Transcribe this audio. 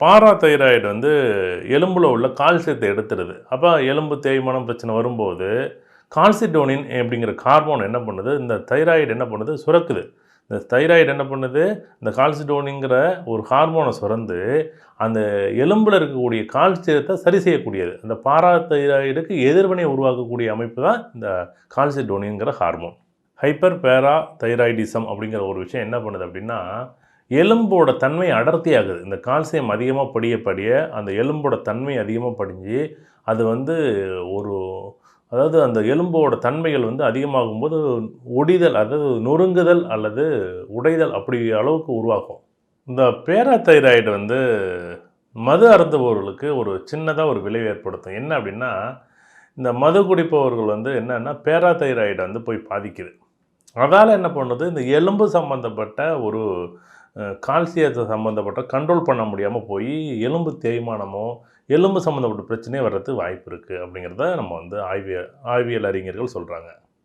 பாரா thyroid வந்து எலும்பில் உள்ள கால்சியத்தை எடுத்துடுது அப்போ எலும்பு தேய்மானம் பிரச்சனை வரும்போது கால்சிடோனின் அப்படிங்கிற ஹார்மோன் என்ன பண்ணுது? இந்த தைராய்டு என்ன பண்ணுது? சுரக்குது. இந்த தைராய்டு என்ன பண்ணுது? இந்த கால்சிடோனிங்கிற ஒரு ஹார்மோனை சுரந்து அந்த எலும்பில் இருக்கக்கூடிய கால்சியத்தை சரி செய்யக்கூடியது. அந்த பாரா தைராய்டுக்கு எதிர்வினை உருவாக்கக்கூடிய அமைப்பு தான் இந்த கால்சிடோனிங்கிற ஹார்மோன். ஹைப்பர் பேரா தைராய்டிசம் அப்படிங்கிற ஒரு விஷயம் என்ன பண்ணுது அப்படின்னா எலும்போட தன்மை அடர்த்தி ஆகுது இந்த கால்சியம் அதிகமாக படிய படிய அந்த எலும்போட தன்மை அதிகமாக படிஞ்சு அது வந்து ஒரு அதாவது அந்த எலும்போட தன்மைகள் வந்து அதிகமாகும்போது ஒடிதல் அதாவது நொறுங்குதல் அல்லது உடைதல் அப்படி அளவுக்கு உருவாகும். இந்த பேராதைராய்டு வந்து மது அருந்துபவர்களுக்கு ஒரு சின்னதாக ஒரு விளைவு ஏற்படுத்தும். என்ன அப்படின்னா இந்த மது குடிப்பவர்கள் வந்து என்னென்னா பேராதைராய்டை வந்து போய் பாதிக்குது. அதால் என்ன பண்ணுது? இந்த எலும்பு சம்மந்தப்பட்ட ஒரு கால்சியத்தை சம்மந்தப்பட்ட கண்ட்ரோல் பண்ண முடியாமல் போய் எலும்பு தேய்மானமோ எலும்பு சம்மந்தப்பட்ட பிரச்சனையே வர்றதுக்கு வாய்ப்பு இருக்குது அப்படிங்கிறத நம்ம வந்து ஆய்வியல் ஆய்வியல் அறிஞர்கள் சொல்கிறாங்க